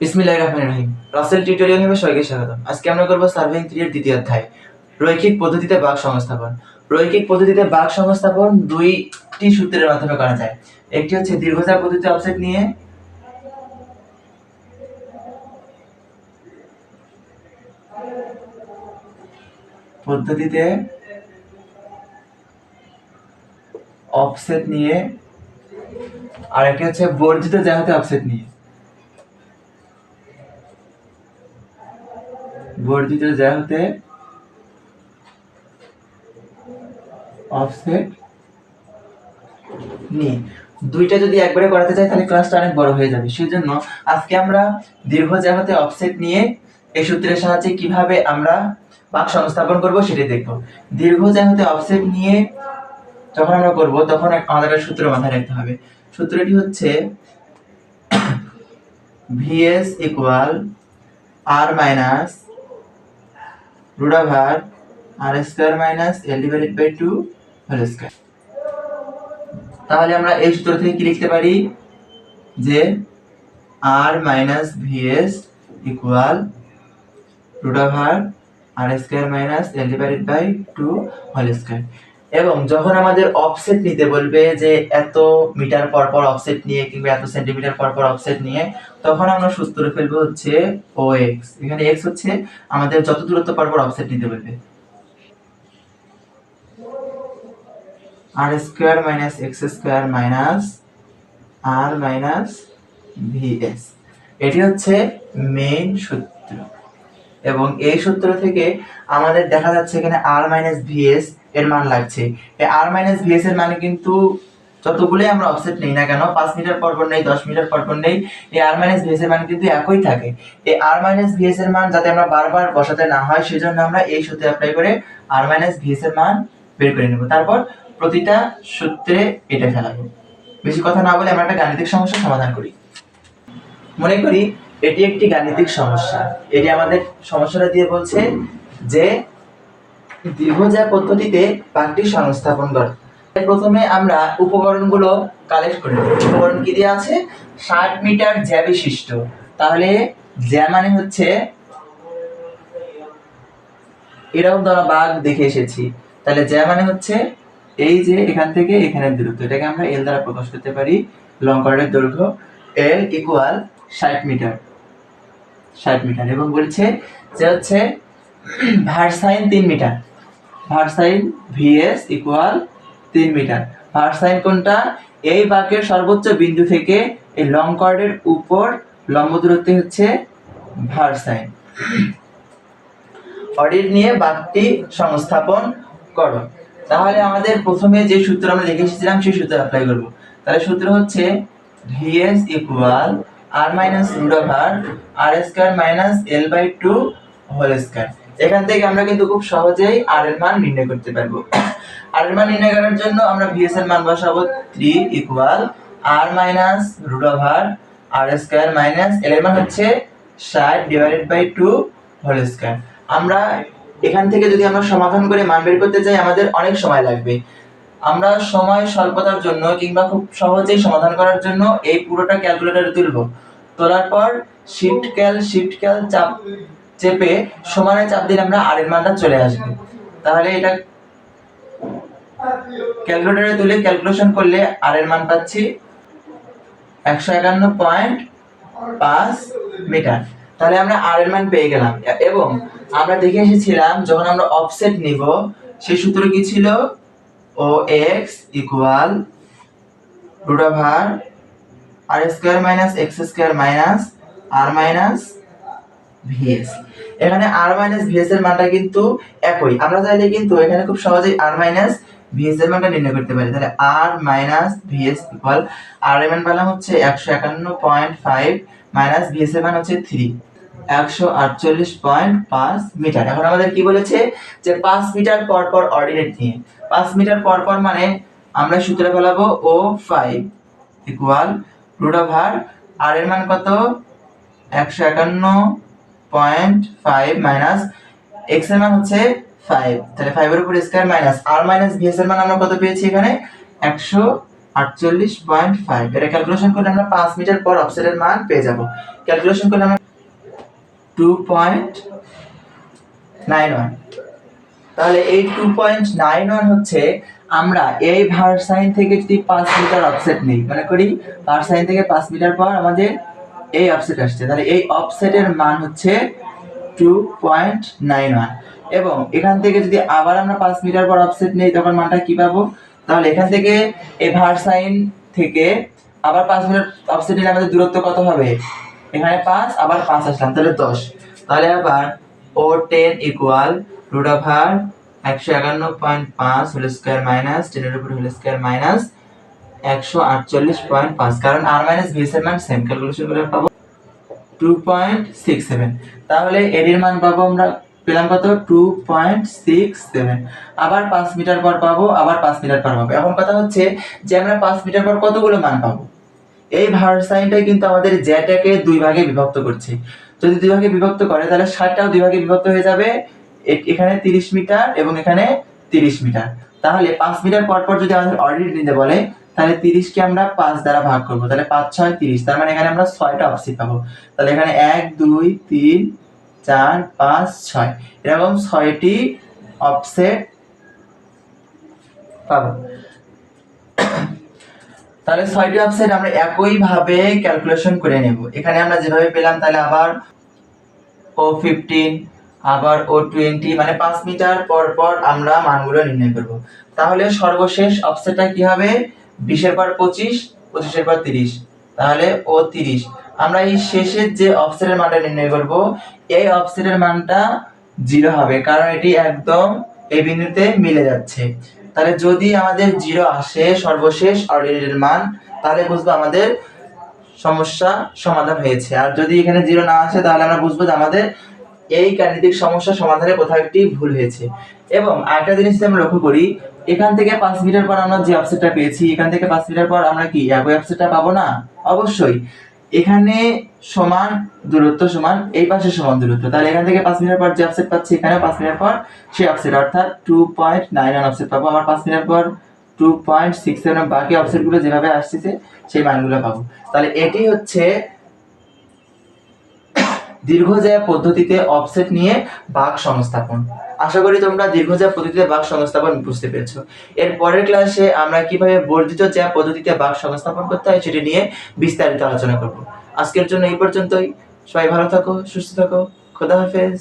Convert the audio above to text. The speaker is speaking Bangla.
বিসমিল্লাহ রহিম। করব দ্বিতীয় রৈখিক পদ্ধতিতে বাঘ সংস্থাপন। রৈখিক পদ্ধতিতে বাঘ সংস্থাপন দুইটি সূত্রের মাধ্যমে করা যায়। একটি হচ্ছে অফসেট নিয়ে, পদ্ধতিতে অফসেট নিয়ে আর একটি হচ্ছে বর্ধিত জাহাতে অফসেট নিয়ে। বর্ধিত জাহাতে অফসেট নিয়ে। দুইটা যদি একবারে করাতে চাই, তাহলে ক্লাসটা অনেক বড় হয়ে যাবে। সেজন্য আজকে আমরা দীর্ঘ জাহাতে অফসেট নিয়ে এই সূত্রের সাহায্যে কীভাবে আমরা বাক সংস্থাপন করব সেটাই দেখব। দীর্ঘ জাহাতে অফসেট নিয়ে যখন আমরা করব, তখন আমাদের সূত্র মাথায় রাখতে হবে। সূত্রটি হচ্ছে V S equal R minus root over R square minus L divided by two whole square তাহলে আমরা এই সূত্র থেকে কি লিখতে পারি? যে R minus V S equal root over R square minus L divided by two whole square এবং যখন আমাদের অফসেট নিতে বলবে যে এত মিটার পর পর অফসেট নিয়ে কিংবা এত সেন্টিমিটার পর পর অফসেট নিয়ে, তখন আমরা সূত্র ফেলব হচ্ছে ও এক্স এখানে এক্স হচ্ছে আমাদের যত দূরত্ব পর পর অফসেট নিতে বলবে। R square minus X square minus R minus V S এটি হচ্ছে মেইন সূত্র। এবং এই সূত্র থেকে আমাদের দেখা যাচ্ছে এখানে আর মাইনাস ভিএস এর মান লাগছে। আর মাইনাস ভিএস এর মানে কিন্তু যতগুলোই আমরা অফসেট নেই না কেন, পাঁচ মিটার পর পর নেই, দশ মিটার পর পর নেই, এই আর মাইনাস ভিএস এর মান কিন্তু একই থাকে। এই আর মাইনাস ভিএস এর মান যাতে আমরা বারবার বসাতে না হয়, সেজন্য আমরা এই সূত্রে অ্যাপ্লাই করে আর মাইনাস ভিএস এর মান বের করে নেব। তারপর প্রতিটা সূত্রে এটা ফেলাবো। বেশি কথা না বলে আমরা একটা গাণিতিক সমস্যা সমাধান করি। মনে করি এটি একটি গাণিতিক সমস্যা। এটি আমাদের সমস্যাটা দিয়ে বলছে যে দীর্ঘজা পদ্ধতিতে বাঘটি সংস্থাপন করো প্রথমে আমরা উপকরণগুলো কালেক্ট করে উপকরণ কি দিয়ে আছে? ষাট মিটার জ্যা বিশিষ্ট তাহলে জ্যা মানে হচ্ছে, এরকম ধরো বাঘ দেখে এসেছি। তাহলে জ্যা মানে হচ্ছে, এই যে এখান থেকে এখানের দূরত্ব। এটাকে আমরা এল দ্বারা প্রকাশ করতে পারি। লং কর্ডের দৈর্ঘ্য এল ইকুয়াল ষাট মিটার। ষাট মিটার এবং বলছে যে হচ্ছে, ভারসাইন তিন metre. Versine V S equal তিন মিটার। ভারসাইন কোনটা? এই বাঁকের সর্বোচ্চ বিন্দু থেকে এই লং কর্ডের উপর লম্ব দূরত্ব হচ্ছে ভারসাইন অডিট নিয়ে বাঁকটি সংস্থাপন করো। তাহলে আমাদের প্রথমে যে সূত্র আমরা লিখে এসেছিলাম, সেই সূত্র অ্যাপ্লাই করব। তাহলে সূত্র হচ্ছে V S equal R minus root over R square minus L by two whole square এখান থেকে আমরা কিন্তু খুব সহজেই আর এর মান নির্ণয় করতে পারব। আর এর মান নির্ণয় করার জন্য আমরা ভিএস এর মান বসাবো three equal R minus root over R square minus L এর মান হচ্ছে ষাট divided by two whole square আমরা এখান থেকে যদি আমরা সমাধান করে মান বের করতে চাই, আমাদের অনেক সময় লাগবে। আমরা সময় স্বল্পতার জন্য কিংবা খুব সহজেই সমাধান করার জন্য এই পুরোটা ক্যালকুলেটরে তুলব। তোলার পর শিফট ক্যাল শিফট ক্যাল চাপ চেপে সমানে চাপ দিলে আমরা আর এর মানটা চলে আসবে। তাহলে এটা ক্যালকুলেটরে তুলে ক্যালকুলেশন করলে আর এর মান পাচ্ছি একশো একান্ন পয়েন্ট পাঁচ মিটার। তাহলে আমরা আর এর মান পেয়ে গেলাম। এবং আমরা দেখে এসেছিলাম, যখন আমরা অফসেট নিব, সেই সূত্র কি ছিল? O X equal root over R square minus X square minus R minus V S এখানে আর মাইনাস ভিএস এর মানটা কিন্তু একই। আমরা চাইলে কিন্তু এখানে খুব সহজেই আর মাইনাস ভিএস এর মানটা নির্ণয় করতে পারি। তাহলে R minus VS equal R এর মান পেলাম হচ্ছে একশো একান্ন পয়েন্ট ফাইভ মাইনাস ভিএস এর মান হচ্ছে থ্রি একশো আটচল্লিশ পয়েন্ট পাঁচ মিটার। এখন আমাদের কি বলেছে যে পাঁচ মিটার পর পর অর্ডিনেট নিয়ে। পাঁচ মিটার পর পর মানে আমরা সূত্রে ফেলাবো O five equal root R এর মান কত? একশো একান্ন পয়েন্ট ফাইভ মাইনাস এক্সের মান হচ্ছে ফাইভ। তাহলে ফাইভের উপর square minus R minus V এর মান আমরা কত পেয়েছি এখানে? একশো আটচল্লিশ পয়েন্ট ফাইভ এটা ক্যালকুলেশন করলে আমরা পাঁচ মিটার পর অফসেটের মান পেয়ে যাব। ক্যালকুলেশন করলে আমরা টু পয়েন্ট নাইন ওয়ান তাহলে এই টু পয়েন্ট নাইন ওয়ান হচ্ছে আমরা এই ভার সাইন থেকে যদি পাঁচ মিটার অফসেট নিই, মনে করি ভার সাইন থেকে পাঁচ মিটার পর আমাদের এই অফসেট আসছে। তাহলে এই অফসেটের মান হচ্ছে টু পয়েন্ট নাইন ওয়ান এবং এখান থেকে যদি আবার আমরা পাঁচ মিটার পর অফসেট নেই, তখন মানটা কি পাবো? তাহলে এখান থেকে এই ভার সাইন থেকে আবার পাঁচ মিটার অফসেট নিলে আমাদের দূরত্ব কত হবে? এখানে পাঁচ, আবার পাঁচ আসলাম, তাহলে দশ। তাহলে আবার O ten equal root of হার একশো একান্ন পয়েন্ট পাঁচ হোল স্কোয়ার মাইনাস টেনের উপর হোল স্কোয়ার মাইনাস একশো আটচল্লিশ পয়েন্ট পাঁচ কারণ আর মাইনাস বিএস এর মান সেম ক্যালকুলেশন করে পাবো। টু পয়েন্ট সিক্স সেভেন তাহলে এর মান পাবো আমরা, পেলাম কত? টু পয়েন্ট সিক্স সেভেন আবার পাঁচ মিটার পর পাবো, আবার পাঁচ মিটার পর পাবো। এখন কথা হচ্ছে যে আমরা পাঁচ মিটার পর কতগুলো মান পাবো? এই ভারসাইনটাই কিন্তু আমাদের জ্যাটাকে দুই ভাগে বিভক্ত করছে। যদি দুই ভাগে বিভক্ত করে, তাহলে ষাটটাও দুই ভাগে বিভক্ত হয়ে যাবে। এখানে তিরিশ মিটার এবং এখানে তিরিশ মিটার। তাহলে পাঁচ মিটার পর পর যদি আমাদের অডিট নিতে বলে তাহলে তিরিশকে আমরা পাঁচ দ্বারা ভাগ করব। তাহলে পাঁচ, ছয়, তিরিশ। তার মানে এখানে আমরা ছয়টা অপশন পাবো। তাহলে এখানে এক, দুই, তিন, চার, পাঁচ, ছয়। এরকম ছয়টি অফসেট পাবো। তাহলে ছয়টি অফসেট আমরা একইভাবে ক্যালকুলেশন করে নেব। এখানে আমরা যেভাবে পেলাম, তাহলে আবার ও ফিফটিন, আবার ও টোয়েন্টি মানে পাঁচ মিটার পর পর আমরা মানগুলো নির্ণয় করব। তাহলে সর্বশেষ অফসেটটা কি হবে? বিশের পর পঁচিশ, পঁচিশের পর তিরিশ। তাহলে ও তিরিশ। আমরা এই শেষের যে অফসেটের মানটা নির্ণয় করব, এই অফসেটের মানটা জিরো হবে, কারণ এটি একদম এই বিন্দুতে মিলে যাচ্ছে। তাহলে যদি আমাদের জিরো আসে, সর্বশেষ অর্ডিনেটের মান, তাহলে বুঝব আমাদের সমস্যা সমাধান হয়েছে। আর যদি এখানে জিরো না আসে, তাহলে আমরা বুঝব যে আমাদের এই গাণিতিক সমস্যা সমাধানে কোথাও একটি ভুল হয়েছে। এবং আরেকটা জিনিস আমরা লক্ষ্য করি, এখান থেকে পাঁচ মিটার পর আমরা যে অফসেটটা পেয়েছি, এখান থেকে পাঁচ মিটার পর আমরা কি, একই অফসেটটা পাবো না? অবশ্যই। এখানে সমান দূরত্ব সমান, এই পাশে সমান দূরত্ব। তাহলে এখান থেকে পাঁচ মিটার পর যে অফসেট পাচ্ছি এখানে পাঁচ মিটার পর সেই অফসেট অর্থাৎ two point nine one offset পাবো। আমার পাঁচ মিটার পর টু পয়েন্ট সিক্স সেভেন বাকি অফসেটগুলো যেভাবে আসছে সেই মানগুলো পাবো। তাহলে এটি হচ্ছে দীর্ঘজায়া পদ্ধতিতে অফসেট নিয়ে বাঘ সংস্থাপন। আশা করি তোমরা দীর্ঘজায়া পদ্ধতিতে বাঘ সংস্থাপন বুঝতে পেরেছ। এর পরের ক্লাসে আমরা কীভাবে বর্ধিত যা পদ্ধতিতে বাঘ সংস্থাপন করতে হয় সেটি নিয়ে বিস্তারিত আলোচনা করব। আজকের জন্য এই পর্যন্তই। সবাই ভালো থাকো, সুস্থ থাকো। খোদা হাফেজ।